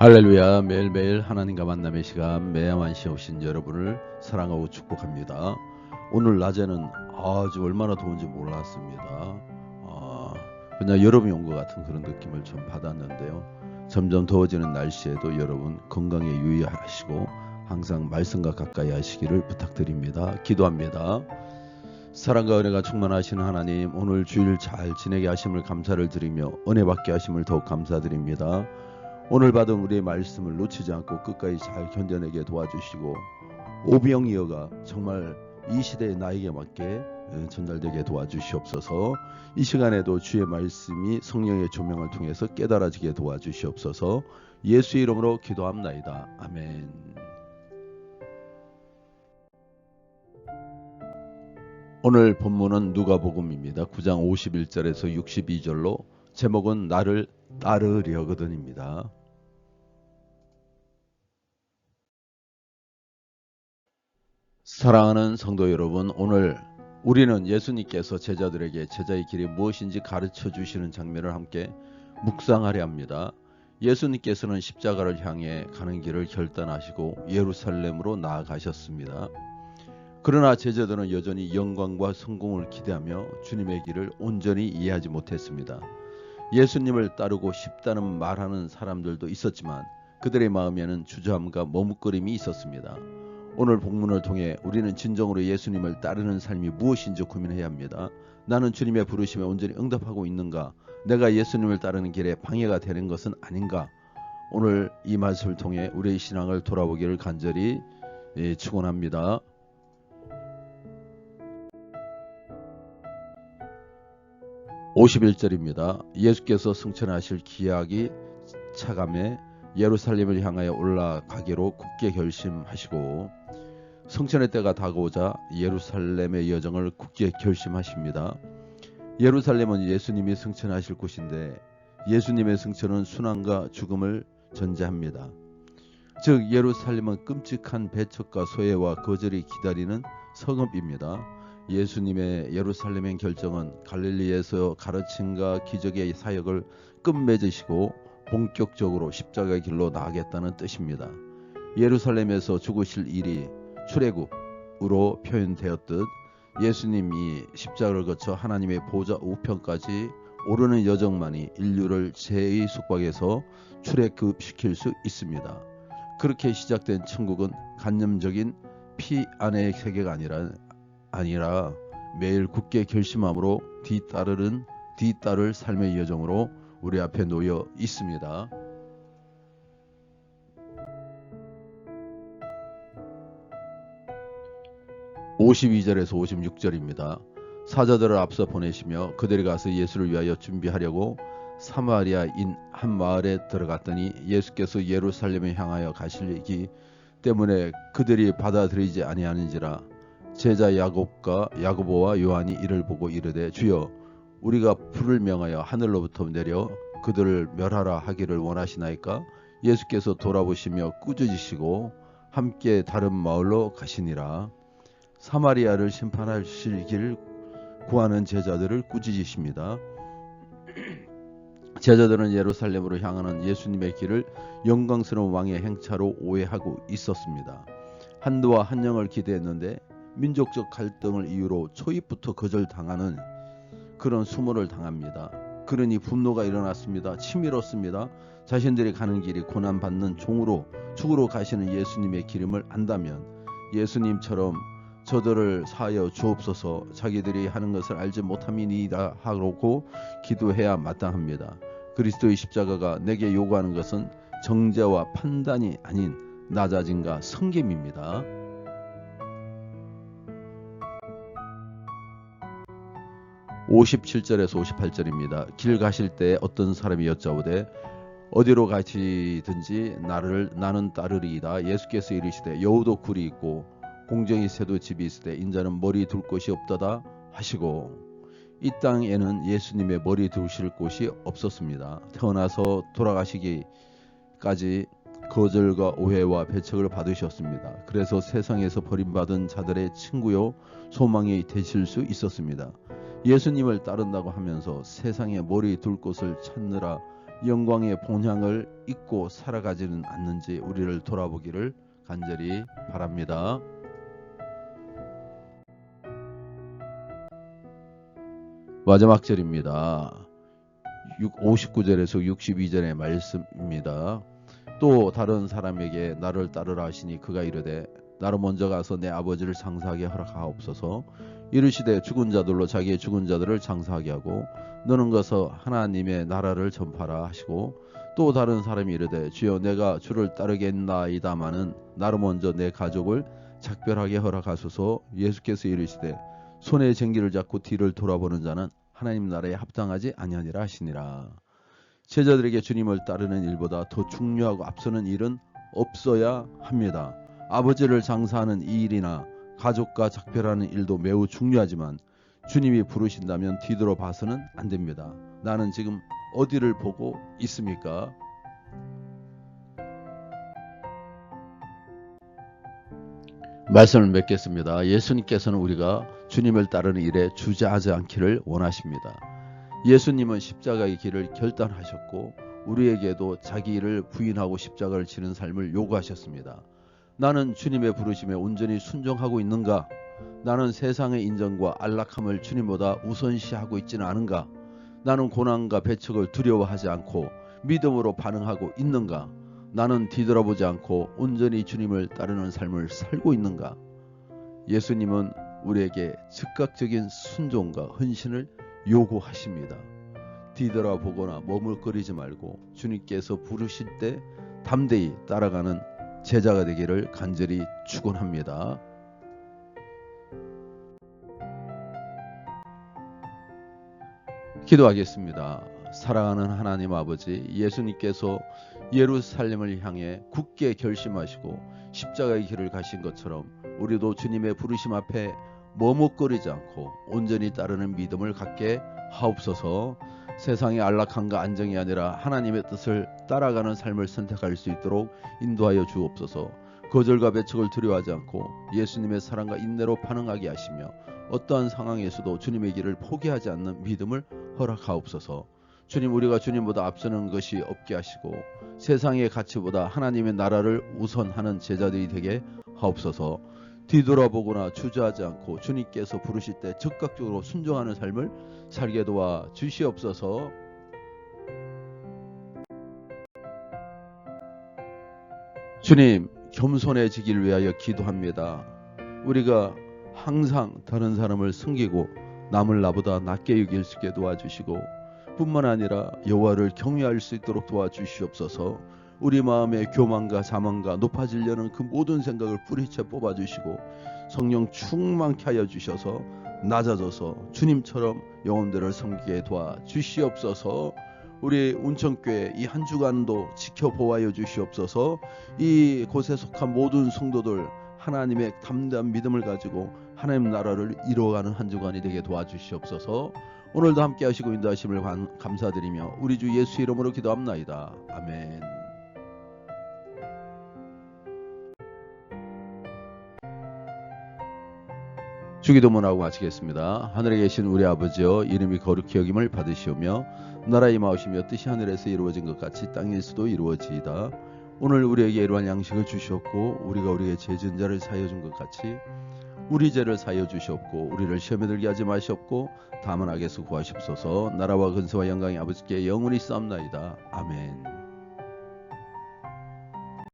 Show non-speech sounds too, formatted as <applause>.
할렐루야 매일매일 하나님과 만남의 시간 매야만시 오신 여러분을 사랑하고 축복합니다. 오늘 낮에는 아주 얼마나 더운지 몰랐습니다. 아, 그냥 여름이 온 것 같은 그런 느낌을 좀 받았는데요. 점점 더워지는 날씨에도 여러분 건강에 유의하시고 항상 말씀과 가까이 하시기를 부탁드립니다. 기도합니다. 사랑과 은혜가 충만하시는 하나님 오늘 주일 잘 지내게 하심을 감사를 드리며 은혜 받게 하심을 더욱 감사드립니다. 오늘 받은 우리의 말씀을 놓치지 않고 끝까지 잘 견뎌내게 도와주시고 오병이어가 정말 이 시대의 나에게 맞게 전달되게 도와주시옵소서. 이 시간에도 주의 말씀이 성령의 조명을 통해서 깨달아지게 도와주시옵소서. 예수 이름으로 기도합나이다. 아멘. 오늘 본문은 누가복음입니다. 9장 51절에서 62절로 제목은 나를 따르려거든입니다 사랑하는 성도 여러분, 오늘 우리는 예수님께서 제자들에게 제자의 길이 무엇인지 가르쳐 주시는 장면을 함께 묵상하려 합니다. 예수님께서는 십자가를 향해 가는 길을 결단하시고 예루살렘으로 나아가셨습니다. 그러나 제자들은 여전히 영광과 성공을 기대하며 주님의 길을 온전히 이해하지 못했습니다. 예수님을 따르고 싶다는 말하는 사람들도 있었지만 그들의 마음에는 주저함과 머뭇거림이 있었습니다. 오늘 본문을 통해 우리는 진정으로 예수님을 따르는 삶이 무엇인지 고민해야 합니다. 나는 주님의 부르심에 온전히 응답하고 있는가? 내가 예수님을 따르는 길에 방해가 되는 것은 아닌가? 오늘 이 말씀을 통해 우리의 신앙을 돌아보기를 간절히 예, 축원합니다. (51절입니다) 예수께서 승천하실 기약이 차감해 예루살렘을 향하여 올라가기로 굳게 결심하시고 성천의 때가 다가오자 예루살렘의 여정을 굳게 결심하십니다. 예루살렘은 예수님이 승천하실 곳인데 예수님의 승천은 순환과 죽음을 전제합니다. 즉 예루살렘은 끔찍한 배척과 소외와 거절이 기다리는 성읍입니다. 예수님의 예루살렘의 결정은 갈릴리에서 가르침과 기적의 사역을 끝맺으시고 본격적으로 십자가의 길로 나가겠다는 뜻입니다. 예루살렘에서 죽으실 일이 출애굽으로 표현되었듯 예수님이 십자가를 거쳐 하나님의 보좌 우편까지 오르는 여정만이 인류를 죄의 속박에서 출애굽시킬 수 있습니다. 그렇게 시작된 천국은 간념적인 피 안의 세계가 아니라 아니라 매일 굳게 결심함으로 뒤따르는 뒤따를 삶의 여정으로 우리 앞에 놓여 있습니다. 52절에서 56절입니다. 사자들을 앞서 보내시며 그들이 가서 예수를 위하여 준비하려고 사마리아인 한 마을에 들어갔더니 예수께서 예루살렘에 향하여 가시기 때문에 그들이 받아들이지 아니하는지라 제자 야곱과 야고보와 요한이 이를 보고 이르되 주여 우리가 불을 명하여 하늘로부터 내려 그들을 멸하라 하기를 원하시나이까 예수께서 돌아보시며 꾸짖으시고 함께 다른 마을로 가시니라 사마리아를 심판하실 길 구하는 제자들을 꾸짖으십니다. <clears throat> 제자들은 예루살렘으로 향하는 예수님의 길을 영광스러운 왕의 행차로 오해하고 있었습니다. 한도와 한영을 기대했는데 민족적 갈등을 이유로 초입부터 거절당하는 그런 수모를 당합니다. 그러니 분노가 일어났습니다. 치밀었습니다. 자신들이 가는 길이 고난받는 종으로 죽으러 가시는 예수님의 기름을 안다면 예수님처럼 저들을 사하여 주옵소서 자기들이 하는 것을 알지 못함이니이다 하고 기도해야 마땅합니다. 그리스도의 십자가가 내게 요구하는 것은 정죄와 판단이 아닌 낮아짐과 성김입니다. 57절에서 58절입니다. 길 가실 때 어떤 사람이 여짜오되 어디로 가시든지 나를 나는 따르리이다. 예수께서 이르시되 여우도 굴이 있고 공정이 새도 집이 때 인자는 머리 둘 곳이 없다다 하시고 이 땅에는 예수님의 머리 두실 곳이 없었습니다. 태어나서 돌아가시기까지 거절과 오해와 배척을 받으셨습니다. 그래서 세상에서 버림받은 자들의 친구요 소망이 되실 수 있었습니다. 예수님을 따른다고 하면서 세상에 머리 둘 곳을 찾느라 영광의 본향을 잊고 살아가지는 않는지 우리를 돌아보기를 간절히 바랍니다. 마지막 절입니다. 59절에서 62절의 말씀입니다. 또 다른 사람에게 나를 따르라 하시니 그가 이르되 나로 먼저 가서 내 아버지를 장사하게 허락하옵소서. 이르시되 죽은 자들로 자기의 죽은 자들을 장사하게 하고 너는 가서 하나님의 나라를 전파라 하시고 또 다른 사람이 이르되 주여 내가 주를 따르겠나이다마는 나로 먼저 내 가족을 작별하게 허락하소서. 예수께서 이르시되 손에 쟁기를 잡고 뒤를 돌아보는 자는 하나님 나라에 합당하지 아니하니라 하시니라. 제자들에게 주님을 따르는 일보다 더 중요하고 앞서는 일은 없어야 합니다. 아버지를 장사하는 이 일이나 가족과 작별하는 일도 매우 중요하지만 주님이 부르신다면 뒤돌아 봐서는 안 됩니다. 나는 지금 어디를 보고 있습니까? 말씀을 맺겠습니다. 예수님께서는 우리가 주님을 따르는 일에 주저하지 않기를 원하십니다. 예수님은 십자가의 길을 결단하셨고 우리에게도 자기 일을 부인하고 십자가를 지는 삶을 요구하셨습니다. 나는 주님의 부르심에 온전히 순종하고 있는가? 나는 세상의 인정과 안락함을 주님보다 우선시하고 있지는 않은가? 나는 고난과 배척을 두려워하지 않고 믿음으로 반응하고 있는가? 나는 뒤돌아보지 않고 온전히 주님을 따르는 삶을 살고 있는가? 예수님은 우리에게 즉각적인 순종과 헌신을 요구하십니다. 뒤돌아보거나 머물거리지 말고 주님께서 부르실 때 담대히 따라가는 제자가 되기를 간절히 축원합니다. 기도하겠습니다. 사랑하는 하나님 아버지 예수님께서 예루살렘을 향해 굳게 결심하시고 십자가의 길을 가신 것처럼 우리도 주님의 부르심 앞에 머뭇거리지 않고 온전히 따르는 믿음을 갖게 하옵소서. 세상의 안락함과 안정이 아니라 하나님의 뜻을 따라가는 삶을 선택할 수 있도록 인도하여 주옵소서. 거절과 배척을 두려워하지 않고 예수님의 사랑과 인내로 반응하게 하시며 어떠한 상황에서도 주님의 길을 포기하지 않는 믿음을 허락하옵소서. 주님 우리가 주님보다 앞서는 것이 없게 하시고 세상의 가치보다 하나님의 나라를 우선하는 제자들이 되게 하옵소서. 뒤돌아보거나 주저하지 않고 주님께서 부르실 때 즉각적으로 순종하는 삶을 살게 도와 주시옵소서. 주님 겸손해지길 위하여 기도합니다. 우리가 항상 다른 사람을 숨기고 남을 나보다 낮게 여길 수 있게 도와주시고 뿐만 아니라 여호와를 경외할 수 있도록 도와주시옵소서. 우리 마음의 교만과 자만과 높아지려는 그 모든 생각을 뿌리채 뽑아주시고 성령 충만케 하여 주셔서 낮아져서 주님처럼 영혼들을 섬기게 도와 주시옵소서. 우리 운천교회 이 한 주간도 지켜보아여 주시옵소서. 이 곳에 속한 모든 성도들 하나님의 담대한 믿음을 가지고 하나님 나라를 이루어가는 한 주간이 되게 도와주시옵소서. 오늘도 함께 하시고 인도하심을 감사드리며 우리 주 예수 이름으로 기도합나이다. 아멘. 주기도문하고 마치겠습니다. 하늘에 계신 우리 아버지여 이름이 거룩히 여김을 받으시오며 나라의 마우시며 뜻이 하늘에서 이루어진 것 같이 땅에서도 이루어지이다. 오늘 우리에게 이러한 양식을 주셨고 우리가 우리의 죄진 자를 사여 준 것 같이 우리 죄를 사여 주시옵고 우리를 시험에 들게 하지 마시옵고 다만 악에서 구하시옵소서 나라와 근세와 영광이 아버지께 영원히 쌓옵나이다. 아멘.